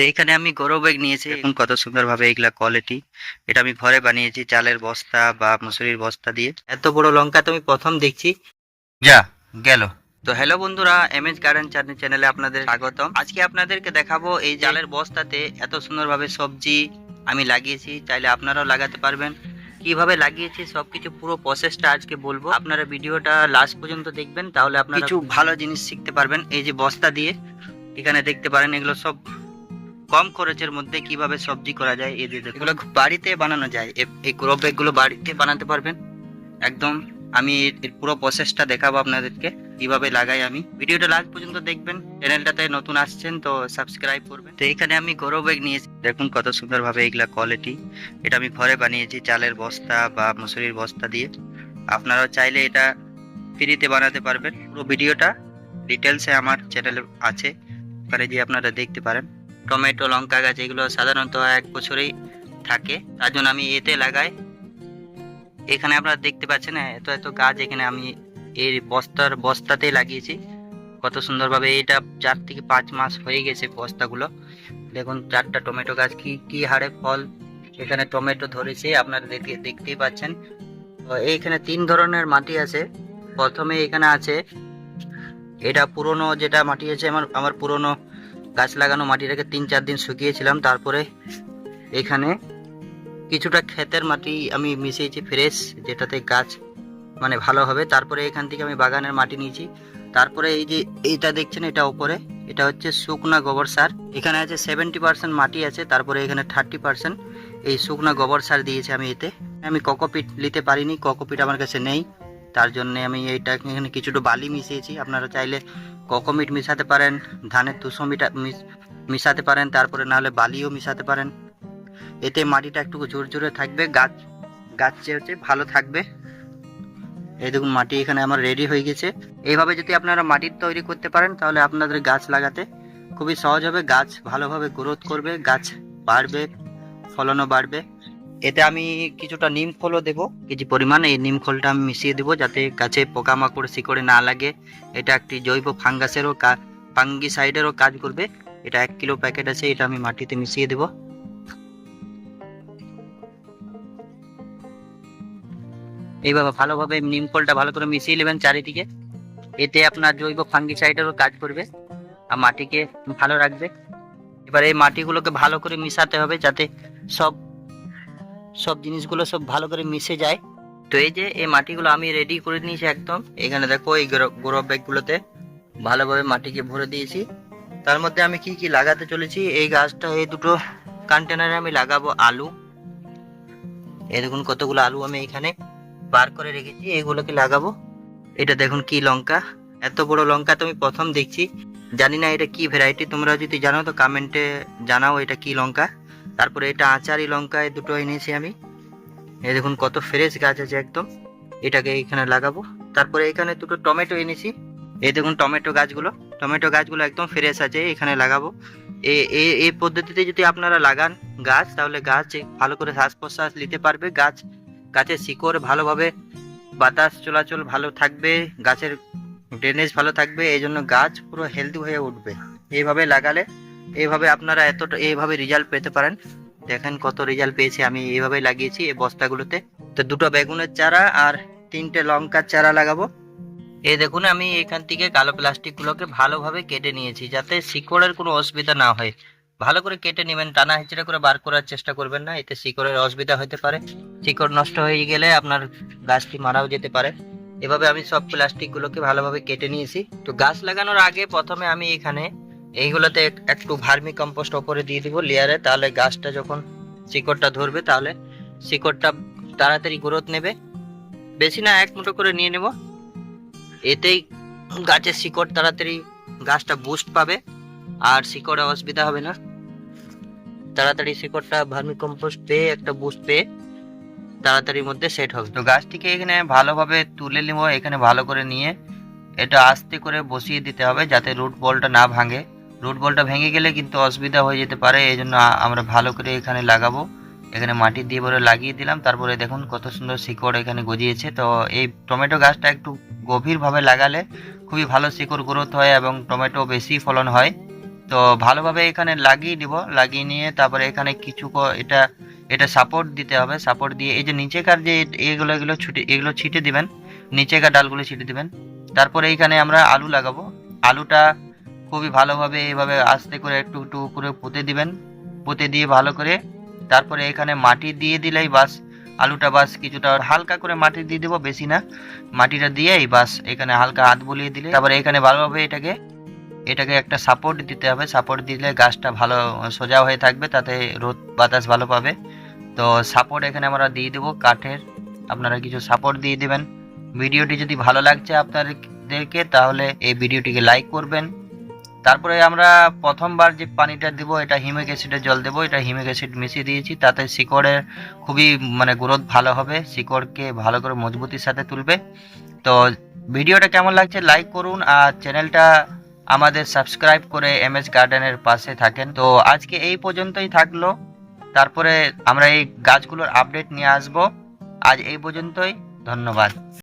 তো এখানে আমি গৌরব ব্যাগ নিয়েছি এখন কত সুন্দরভাবে এগুলা কোয়ালিটি এটা আমি ঘরে বানিয়েছি চালের বস্তা বা মুসুরির বস্তা দিয়ে। এত বড় লঙ্কা তুমি প্রথম দেখছি। যা গেল। তো হ্যালো বন্ধুরা এম এস গার্ডেন চাটনি চ্যানেলে আপনাদের স্বাগতম। আজকে আপনাদেরকে দেখাবো এই চালের বস্তাতে এত সুন্দরভাবে সবজি আমি লাগিয়েছি। চাইলে আপনারাও লাগাতে পারবেন। কীভাবে লাগিয়েছি সবকিছু পুরো প্রসেসটা আজকে বলব। আপনারা ভিডিওটা লাস্ট পর্যন্ত দেখবেন তাহলে আপনারা কিছু ভালো জিনিস শিখতে পারবেন। এই যে বস্তা দিয়ে এখানে দেখতে পারেন এগুলো সব কম খরচের মধ্যে কীভাবে সবজি করা যায়, এই দিয়ে এগুলো বাড়িতে বানানো যায়। এই গ্রো গুলো বাড়িতে বানাতে পারবেন। একদম আমি এর এর পুরো প্রসেসটা দেখাবো আপনাদেরকে, কীভাবে লাগাই আমি। ভিডিওটা লাস্ট পর্যন্ত দেখবেন। চ্যানেলটাতে নতুন আসছেন তো সাবস্ক্রাইব করবেন। তো এখানে আমি গরো ব্যাগ নিয়েছি। দেখুন কত সুন্দরভাবে এগুলা কোয়ালিটি এটা আমি ঘরে বানিয়েছি চালের বস্তা বা মুসুরির বস্তা দিয়ে। আপনারাও চাইলে এটা ফ্রিতে বানাতে পারবেন। পুরো ভিডিওটা ডিটেলসে আমার চ্যানেলে আছে। ওখানে গিয়ে আপনারা দেখতে পারেন। টমেটো, লঙ্কা গাছ, এগুলো সাধারণত এক বছরেই থাকে। তার জন্য আমি এতে লাগাই। এখানে আপনারা দেখতে পাচ্ছেন এত এত গাছ এখানে আমি এই বস্তার, বস্তাতেই লাগিয়েছি। কত সুন্দরভাবে এটা চার থেকে পাঁচ মাস হয়ে গেছে বস্তাগুলো। দেখুন, চারটা টমেটো গাছ, কি কি হারে ফল। এখানে টমেটো ধরেছে, আপনারা দেখে, দেখতেই পাচ্ছেন। এইখানে তিন ধরনের মাটি আছে। প্রথমে এখানে আছে, এটা পুরনো যেটা মাটি আছে, আমার আমার পুরনো গাছ লাগানো মাটিটাকে তিন চার দিন শুকিয়েছিলাম, তারপরে এখানে কিছুটা ক্ষেতের মাটি আমি মিশিয়েছি ফ্রেশ, যেটাতে গাছ মানে ভালো হবে। তারপরে এখান থেকে আমি বাগানের মাটি নিয়েছি। তারপরে এই যে এইটা দেখছেন, এটা উপরে। এটা হচ্ছে শুকনা গোবর সার। এখানে আছে সেভেন্টি পার্সেন্ট মাটি আছে, তারপরে এখানে থার্টি পার্সেন্ট এই শুকনা গোবর সার দিয়েছি আমি এতে। আমি কোকোপিট নিতে পারিনি কোকোপিট আমার কাছে নেই। তার জন্য আমি এইটা এখানে কিছুটা বালি মিশিয়েছি। আপনারা চাইলে কোকোমিট মিশাতে পারেন, ধানের তুষো মিটা মিশাতে পারেন, তারপরে নাহলে বালিও মিশাতে পারেন। এতে মাটিটা একটু জোর জোরে থাকবে, গাছ গাছ হচ্ছে ভালো থাকবে। এই দেখুন, মাটি এখানে আমার রেডি হয়ে গেছে। এইভাবে যদি আপনারা মাটির তৈরি করতে পারেন, তাহলে আপনাদের গাছ লাগাতে খুবই সহজ হবে। গাছ ভালোভাবে গ্রোথ করবে, গাছ বাড়বে, ফলনও বাড়বে। এতে আমি কিছুটা নিম খোলও দেবো, কিছু পরিমাণ এই নিম খোলটা আমি মিশিয়ে দেবো যাতে গাছে পোকামাকড়, শিকড়ে না লাগে। এটা একটি জৈব ফাঙ্গাসেরও ফাঙ্গিসাইডেরও কাজ করবে। এটা এক কিলো প্যাকেট আছে, এটা আমি মাটিতে মিশিয়ে দেবো। এইভাবে ভালোভাবে নিম খোলটা ভালো করে মিশিয়ে নেবেন চারিদিকে। এতে আপনার জৈব ফাঙ্গিসাইডেরও কাজ করবে আর মাটিকে ভালো রাখবে। এবার এই মাটিগুলোকে ভালো করে মিশাতে হবে যাতে সব সব জিনিসগুলো সব ভালো করে মিশে যায়। তো এই যে, এই মাটিগুলো আমি রেডি করে নিয়েছি একদম। এখানে দেখো, এই গোরব ব্যাগগুলোতে ভালোভাবে মাটিকে ভরে দিয়েছি। তার মধ্যে আমি কি কি লাগাতে চলেছি? এই গাছটা, এই দুটো কন্টেনারে আমি লাগাবো আলু। এই দেখুন, কতগুলো আলু আমি এখানে বার করে রেখেছি, এগুলোকে লাগাবো। এটা দেখুন কি লঙ্কা। এত বড় লঙ্কা তো আমি প্রথম দেখছি। জানি না এটা কি ভ্যারাইটি তোমরা যদি জানো তো কমেন্টে জানাও এটা কি লঙ্কা। তারপরে এটা আচারি লঙ্কা এই দুটো এনেছি আমি। এই দেখুন কত ফ্রেশ গাছ আছে একদম। এটাকে এখানে লাগাবো। তারপরে এখানে দুটো টমেটো এনেছি। এই দেখুন টমেটো গাছগুলো। টমেটো গাছগুলো একদম ফ্রেশ আছে, এখানে লাগাবো। এই পদ্ধতিতে যদি আপনারা লাগান গাছ, তাহলে গাছ ভালো করে শ্বাস প্রশ্বাস নিতে পারবে। গাছ, গাছের শিকড় ভালোভাবে, বাতাস চলাচল ভালো থাকবে, গাছের ড্রেনেজ ভালো থাকবে। এই জন্য গাছ পুরো হেলদি হয়ে উঠবে। এইভাবে লাগালে এইভাবে আপনারা এতটা এইভাবে রেজাল্ট পেতে পারেন। দেখেন কত রেজাল্ট পেয়েছি আমি এইভাবে লাগিয়েছি এই বস্তাগুলোতে। তো দুটো বেগুনের চারা আর তিনটে লঙ্কার চারা লাগাবো। এই দেখুন, আমি এখান থেকে কালো প্লাস্টিক গুলোকে ভালোভাবে কেটে নিয়েছি, যাতে শিকড়ের কোনো অসুবিধা না হয়। ভালো করে কেটে নেবেন, টানা হেঁচড়ে করে বার করার চেষ্টা করবেন না, এতে শিকড়ের অসুবিধা হতে পারে। শিকড় নষ্ট হয়ে গেলে আপনার গাছটি মারাও যেতে পারে। এভাবে আমি সব প্লাস্টিক গুলোকে ভালোভাবে কেটে নিয়েছি। তো গাছ লাগানোর আগে প্রথমে আমি এখানে এইগুলোতে এক- একটু ভার্মি কম্পোস্ট ওপরে দিয়ে দিব লেয়ারে, তাহলে গাছটা যখন শিকড়টা ধরবে, তাহলে শিকড়টা তাড়াতাড়ি গ্রোথ নেবে। বেশি না, এক মুঠো করে নিয়ে নেব। এতেই গাছের শিকড় তাড়াতাড়ি গাছটা বুস্ট পাবে, আর শিকড়ে অসুবিধা হবে না। তাড়াতাড়ি শিকড়টা ভার্মি কম্পোস্ট পেয়ে একটা বুস্ট পেয়ে তাড়াতাড়ির মধ্যে সেট হবে। তো গাছটিকে এখানে ভালোভাবে তুলে নিব, এখানে ভালো করে নিয়ে এটা আস্তে করে বসিয়ে দিতে হবে, যাতে রুট বলটা না ভাঙে। রুট বলটা ভেঙে গেলে কিন্তু অসুবিধা হয়ে যেতে পারে এই জন্য আমরা ভালো করে এখানে লাগাবো। এখানে মাটি দিয়ে পরে লাগিয়ে দিলাম, তারপরে দেখুন কত সুন্দর শিকড় এখানে গজিয়েছে। তো এই টমেটো গাছটা একটু গভীরভাবে লাগালে খুবই ভালো শিকড় গ্রোথ হয় এবং টমেটো বেশি ফলন হয়। তো ভালোভাবে এখানে লাগিয়ে দিব, লাগিয়ে নিয়ে তারপরে এখানে কিছু এটা এটা সাপোর্ট দিতে হবে। সাপোর্ট দিয়ে এই যে নিচেকার যে এগুলো এগুলো ছুটে, এগুলো ছিটে দিবেন, নিচেকার ডালগুলো ছিটে দিবেন। তারপরে এইখানে আমরা আলু লাগাবো। আলুটা খুবই ভালোভাবে এইভাবে আস্তে করে একটু একটু করে পুঁতে দিবেন। পুঁতে দিয়ে ভালো করে তারপরে এখানে মাটি দিয়ে দিলেই বাস, আলুটা বাস কিছুটা হালকা করে মাটি দিয়ে দেবো, বেশি না। মাটিটা দিয়েই বাস এখানে হালকা হাত বুলিয়ে দিলে। তারপরে এখানে ভালোভাবে এটাকে এটাকে একটা সাপোর্ট দিতে হবে। সাপোর্ট দিলে গাছটা ভালো সোজা হয়ে থাকবে, তাতে রোদ, বাতাস ভালো পাবে। তো সাপোর্ট এখানে আমরা দিয়ে দেবো কাঠের। আপনারা কিছু সাপোর্ট দিয়ে দেবেন। ভিডিওটি যদি ভালো লাগছে আপনাদেরকে, তাহলে এই ভিডিওটিকে লাইক করবেন। তারপরে আমরা প্রথমবার যে পানিটা দেবো, এটা হিমিক অ্যাসিডের জল দেবো, এটা হিমিক অ্যাসিড মিশিয়ে দিয়েছি। তাতে শিকড়ের খুবই মানে গ্রোথ ভালো হবে, শিকড়কে ভালো করে মজবুতির সাথে তুলবে। তো ভিডিওটা কেমন লাগছে লাইক করুন আর চ্যানেলটা আমাদের সাবস্ক্রাইব করে এম এস গার্ডেনের পাশে থাকেন। তো আজকে এই পর্যন্তই থাকল। তারপরে আমরা এই গাছগুলোর আপডেট নিয়ে আসব। আজ এই পর্যন্তই, ধন্যবাদ।